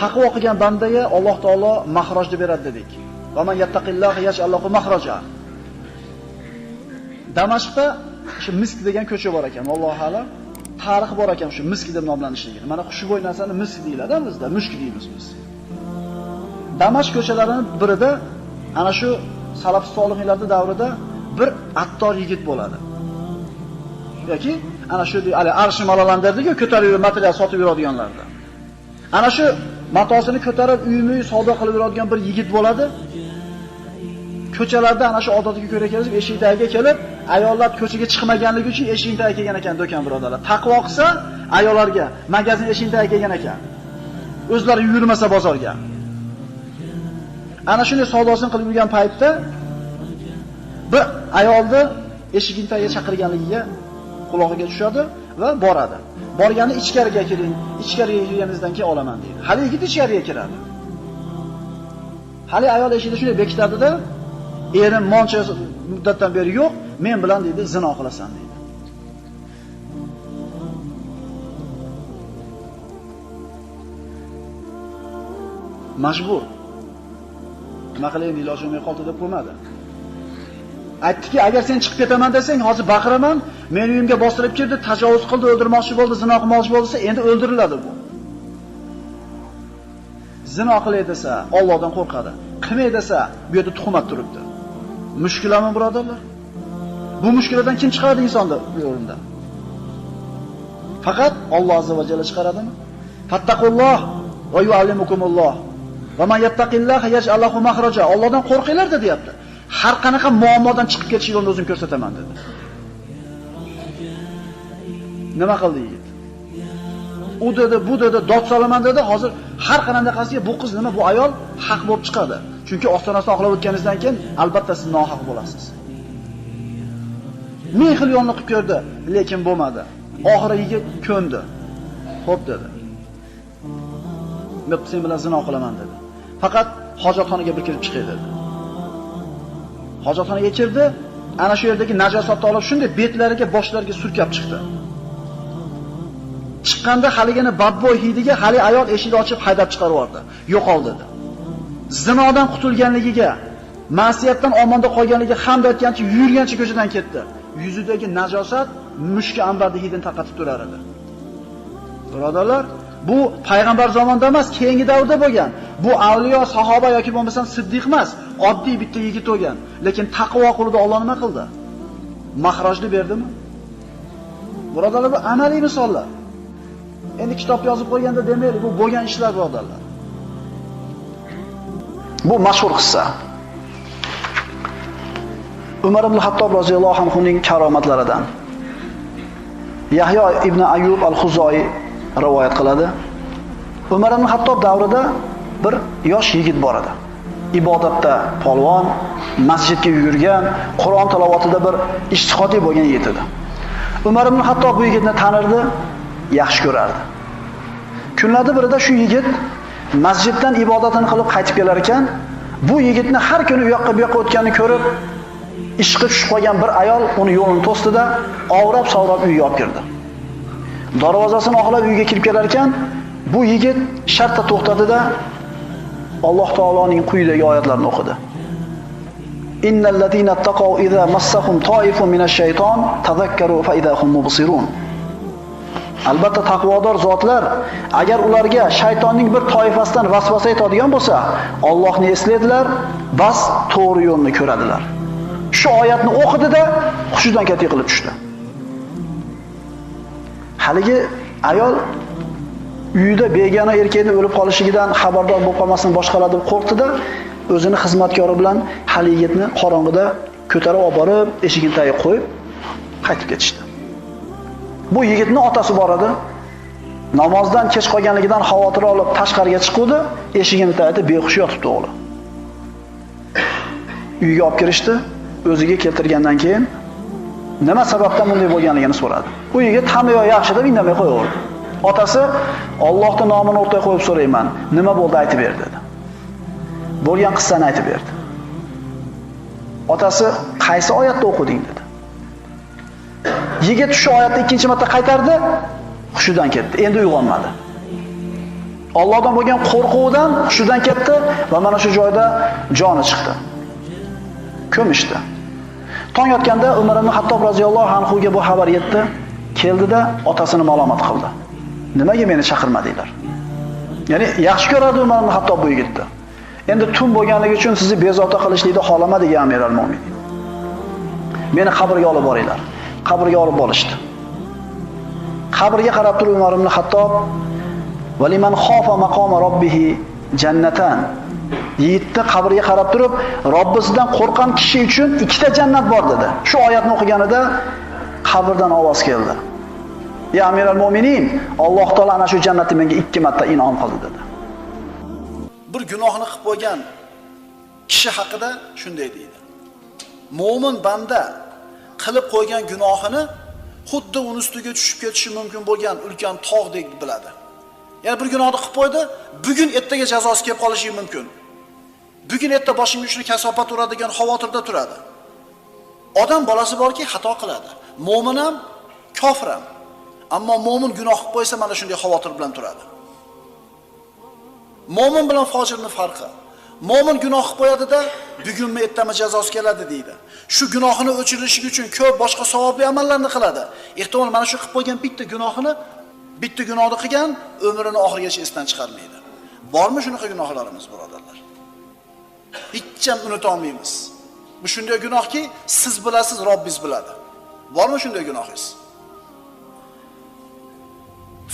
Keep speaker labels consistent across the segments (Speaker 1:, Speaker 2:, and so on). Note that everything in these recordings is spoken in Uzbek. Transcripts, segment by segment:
Speaker 1: taqvo qilgan bandaga Alloh taolo mahrojni beradi dedik. Va man yattaqilloha yaj'alhu mahroja. Damashqda shu misk degan ko'cha bor ekan, Alloh alam. Tarix bor ekan shu misk deb nomlanishligini. Mana xushbo'y narsani misk deyiladi bizda, mushk deymiz biz. Damashq ko'chalarining birida ana shu salaf solihlarda davrida bir attor yigit bo'ladi. yoki ana shu hali arshi malalandirdiku ko'tarib material sotib yuradiganlarda. Ana shu matosini ko'tarib uymi savdo qilib yuradigan bir yigit bo'ladi. Ko'chalarda ana shu odatiga ko'ra kelib eshik tagiga kelib, ayollar ko'chaga chiqmaganligi uchun eshik tagiga kelgan ekan do'kon birodarlar. Taqvo qilsa ayollarga magazin eshik tagiga kelgan ekan. O'zlari yurmasa bozorga. Ana shunday savdosini qilib yurgan paytda bir ayolni eshiging tagiga chaqirganligiga qulog'iga tushadi va boradi. Borgani ichkariga kiring, ichkariga kirganingizdan keyin olaman deydi. Hali yigit ichkariga kiradi. Hali ayol eshikda shunday bekitadida, erim moncha muddatdan beri yo'q, men bilan deydi zino qilasan deydi. Majbur. Nima qilayin iloji bo'lmay qoldi deb qo'ymadi. Aytdiki, agar sen chiqib ketaman desang, hozir baqiraman, meni uyimga bostirib kirdi, tajovuz qildi, o'ldirmoqchi bo'ldi, zino qilmoqchi bo'lsa, endi o'ldiriladi bu. Zino qilay desa, Allohdan qo'rqadi. Qilmay desa, bu yerda tuhmat turibdi. Mushkulami, birodarlar? Bu mushkuladan kim chiqaradi insonni bu o'rinda? Faqat Alloh azza va jalla chiqaradimi? Fattaqulloh va yuallimukumulloh. Va man yattaqillaha yaj'al lahu makhraja. Allohdan qo'rqinglar deyapti. har qanaqa muammodan chiqib ketish yo'lini o'zim ko'rsataman dedi. Nima qildi yigit? U dedi, bu dedi, dod solaman dedi. Hozir har qanaqasiga bu qiz nima, bu ayol haq bo'lib chiqadi. Chunki ostonasini oqlab o'tganingizdan keyin albatta siz nohaq bo'lasiz. Ming xil yo'lni qilib ko'rdi, lekin bo'lmadi. Oxiri yigit ko'ndi. Xo'p dedi. Sen bilan zino qilaman dedi. Faqat hojatxonaga bir kirib chiqay dedi. hojatxonaga kirdi, ana shu yerdagi najosatni olib shunday betlariga, boshlariga surkab chiqdi. Chiqqanda haligini babboy hidiga hali ayol eshikni ochib haydab chiqarib yubordi. Yo'qol dedi. Zinodan qutulganligiga, ma'siyatdan omonda qolganligiga hamd aytgancha yurgancha ko'chadan ketdi. Yuzidagi najosat mushka ambarda hidini tarqatib turar edi. Birodarlar, bu payg'ambar zamonida emas, keyingi davrda bo'lgan. Bu avliyo, sahoba yoki bo'lmasam siddiq emas, oddiy bitta yigit bo'lgan. Lekin taqvo qildi Alloh nima qildi? Mahrojni berdimi? Birodarlar, bu amaliy misollar. Endi kitob yozib qo'yganda demaylik, bu bo'lgan ishlar birodarlar. Bu mashhur qissa. Umar ibn Hattob roziyallohu anhuning karomatlaridan. Yahyo ibn Ayyub al-Xuzoi rivoyat qiladi. Umar ibn Hattob davrida bir yosh yigit bor edi. Ibodatda polvon, masjidga yugurgan, Qur'on tilovatida bir ijtihodiy bo'lgan yigit edi. Umar ibn Hattob bu yigitni tanirdi, yaxshi ko'rardi. Kunlarda birida shu yigit masjiddan ibodatini qilib qaytib kelar ekan, bu yigitni har kuni u yoqqa bu yoqqa o'tganini ko'rib, ishqi tushib qolgan bir ayol uni yo'lini to'sdida, ovrab-savrab uyga olib kirdi. Darvozasini oqlab uyga kirib kelar ekan, bu yigit shartta to'xtadida Alloh taoloning quyidagi oyatlarini o'qidi. Innal ladina taqaw idza massahum ta'ifun minash shayton tadhakkaru fa idza hum mubsirun. Albatta taqvodor zotlar agar ularga shaytonning bir toifasidan vasvasa etadigan bo'lsa, Allohni eslaydilar, bas to'g'ri yo'lni ko'radilar. Shu oyatni o'qidida hushidan ketib yiqilib tushdi. Haligi ayol uyida begona erkakning o'lib qolishligidan xabardor bo'lib qolmasin boshqalar deb qo'rqdi-da, o'zini xizmatkori bilan hali yigitni qorong'ida ko'tarib olib borib, eshigini tagiga qo'yib qaytib ketishdi. Bu yigitning otasi bor edi. Namozdan kech qolganligidan xavotir olib tashqariga chiqdi, eshigini tagida behush yotibdi o'g'li. Uyga olib kirishdi, o'ziga keltirgandan keyin nima sababdan bunday bo'lganligini so'radi. Bu yigit hamma yo'q yaxshi deb indamay qo'yaverdi. Otasi Allohning nomini o'rtaga qo'yib so'rayman, nima bo'ldi aytib ber dedi. Bo'lgan qissani aytib berdi. Otasi qaysi oyatda o'qiding dedi. Yigit shu oyatni ikkinchi marta qaytardi, hushidan ketdi. Endi uyg'onmadi. Allohdan bo'lgan qo'rquvdan hushidan ketdi va mana shu joyda joni chiqdi. Ko'mishdi. Tong yotganda Umar ibn Hattob roziyallohu anhuga bu xabar yetdi. Keldida otasini malomat qildi. Nimaga meni chaqirmadinglar? Ya'ni yaxshi ko'radi Umar ibn Hattob bu yigitni. Endi tun bo'lganligi uchun sizni bezovta qilishlikni xolamadi ya Amiral Mu'minin. Meni qabrga olib boringlar. Qabrga olib borishdi. Qabrga qarab turib Umar ibn Hattob Valiman xofa maqoma robbihi jannatan. Yetti qabrga qarab turib, Robbisidan qo'rqan kishi uchun ikkita jannat bor dedi. Shu oyatni o'qiganida qabrdan ovoz keldi. Ya Amiral Mu'minin, Alloh taolo ana shu jannatni menga ikki marta in'om qildi dedi. Bir gunohni qilib qo'ygan kishi haqida shunday deydi. Mo'min banda qilib qo'ygan gunohini xuddi uni ustiga tushib ketishi mumkin bo'lgan ulkan tog'dek biladi. Ya'ni bir gunohni qilib qo'ydi, bugun ertaga jazosi kelib qolishi mumkin. Bugun erta boshimga shuni kasofat uradigan xavotirda turadi. Odam bolasi borki, xato qiladi. Mo'min ham, kofir ham. Ammo mo'min gunoh qilib qo'ysa, mana shunday xavotir bilan turadi. Mo'min bilan fojirning farqi. Mo'min gunoh qilib qo'yadi-da, bugunmi ertami jazosi keladi deydi. Shu gunohini o'chirishi uchun ko'p boshqa savobli amallarni qiladi. Ehtimol mana shu qilib qo'ygan bitta gunohini, bitta gunohni qilgan, umrini oxirigacha esdan chiqarmaydi. Bormi shunaqa gunohlarimiz, birodarlar? Hech ham unuta olmaymiz. Bu shunday gunohki, siz bilasiz, Robbingiz biladi. Bormi shunday gunohingiz?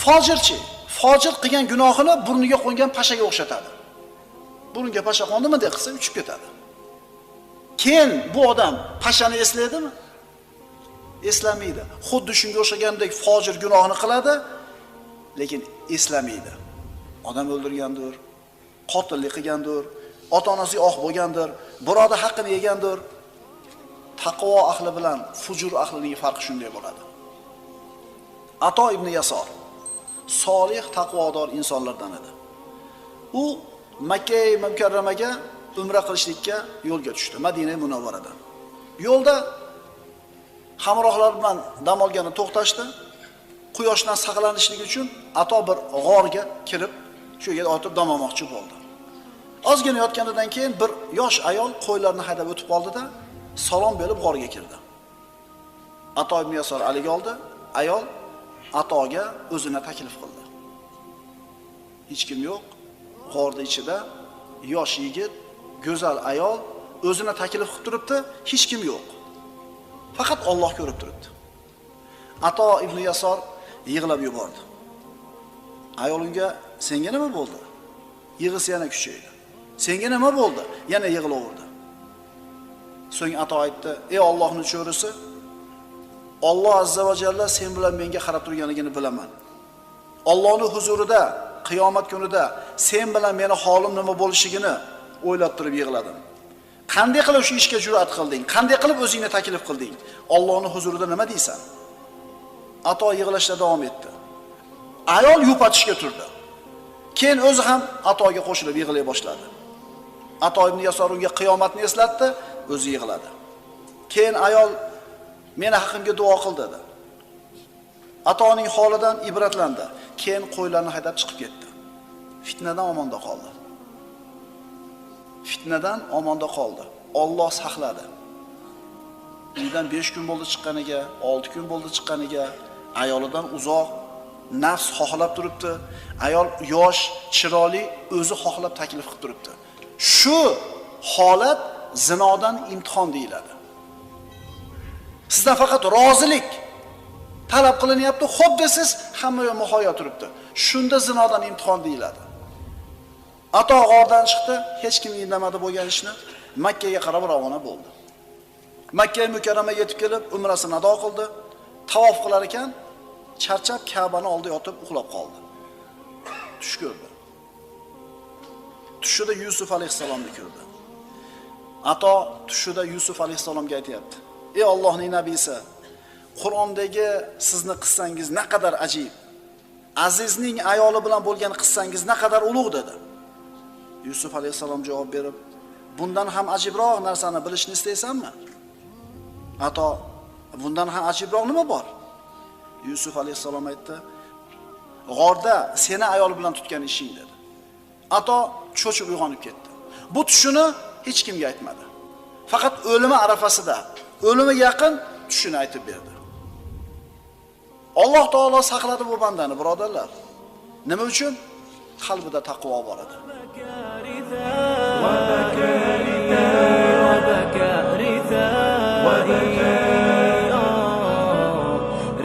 Speaker 1: Fojirchi, fojir qilgan gunohini burniga qo'ngan pashaga o'xshatadi. Burunga pasha qondimi qilsa uchib ketadi. Keyin bu odam pashani eslaydimi? Eslamaydi. Xuddi shunga o'xshagandek fojir gunohini qiladi, lekin eslamaydi. Odam o'ldirgandir, qotillik qilgandir, ota-onasiga oq bo'lgandir, birovni haqqini yegandir. Taqvo ahli bilan fujur ahlining farqi shunday bo'ladi. Ato ibn Yasor solih taqvodor insonlardan edi. U Makka mukarramaga umra qilishlikka yo'lga tushdi, Madina munavvarada Yo'lda hamrohlar bilan dam olgani to'xtashdi. Quyoshdan saqlanishlik uchun ato bir g'orga kirib, shu yerga o'tib dam olmoqchi bo'ldi. Ozgina yotganidan keyin bir yosh ayol qo'ylarni haydab o'tib qoldida, salom berib g'orga kirdi. Ato ibn Yasor aliga oldi, ayol Atoga o'zini taklif qildi. Hech kim yo'q, g'orda ichida yosh yigit, go'zal ayol o'zini taklif qilib turibdi, hech kim yo'q. Faqat Alloh ko'rib turibdi. Ato ibn Yasor yig'lab yubordi. Ayol unga senga nima bo'ldi? Yig'isi yana kuchaydi. Senga nima bo'ldi? Yana yig'laverdi. So'ng Ato aytdi: "Ey Allohning cho'risi, Alloh azza va jalla sen bilan menga qarab turganligini bilaman. Allohning huzurida qiyomat kunida sen bilan meni holim nima bo'lishligini o'ylab turib yig'ladim. Qanday qilib shu ishga jur'at qilding? Qanday qilib o'zingni taklif qilding? Allohning huzurida nima deysan? Ato yig'lashda davom etdi. Ayol yupatishga turdi. Keyin o'zi ham Atoga qo'shilib yig'lay boshladi. Ato ibn Yasor unga qiyomatni eslatdi, o'zi yig'ladi. Keyin ayol meni haqimga duo qil dedi. Atoning holidan ibratlandi. Keyin qo'ylarni haydab chiqib ketdi. Fitnadan omonda qoldi. Fitnadan omonda qoldi. Alloh saqladi. Uydan 5 kun bo'ldi chiqqaniga, 6 kun bo'ldi chiqqaniga, ayolidan uzoq, nafs xohlab turibdi. Ayol yosh, chiroyli, o'zi xohlab taklif qilib turibdi. Shu holat zinodan imtihon deyiladi. Sizdan faqat rozilik talab qilinyapti. Xo'p desiz, hamma yoq muhoyo turibdi. Shunda zinodan imtihon deyiladi. Ato g'ordan chiqdi, hech kim indamadi bo'lgan ishni Makka ga qarab ravona bo'ldi. Makka mukarramaga yetib kelib, umrasini ado qildi. Tavof qilar ekan, charchab Ka'bani oldida yotib uxlab qoldi. Tush ko'rdi. Tushida Yusuf alayhisalomni ko'rdi. Ato tushida Yusuf alayhisalomga aytayapti: "Ey Allohning nabiysi, Qur'ondagi sizni qissangiz naqadar ajib. Azizning ayoli bilan bo'lgan qissangiz naqadar ulug' dedi. Yusuf alayhisalom javob berib, bundan ham ajibroq narsani bilishni istaysanmi? Ato, bundan ham ajibroq nima bor? Yusuf alayhisalom aytdi, g'orda seni ayol bilan tutgan ishing dedi. Ato cho'chib uyg'onib ketdi. Bu tushini hech kimga aytmadi. Faqat o'limi arafasida, o'limi yaqin tushini aytib berdi. Alloh taolo saqladi bu bandani, birodarlar. Nima uchun? Qalbida taqvo bor edi.
Speaker 2: وبكى رثا وبكى رثا وبكى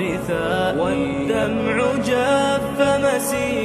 Speaker 2: رثا والدمع جف مسيل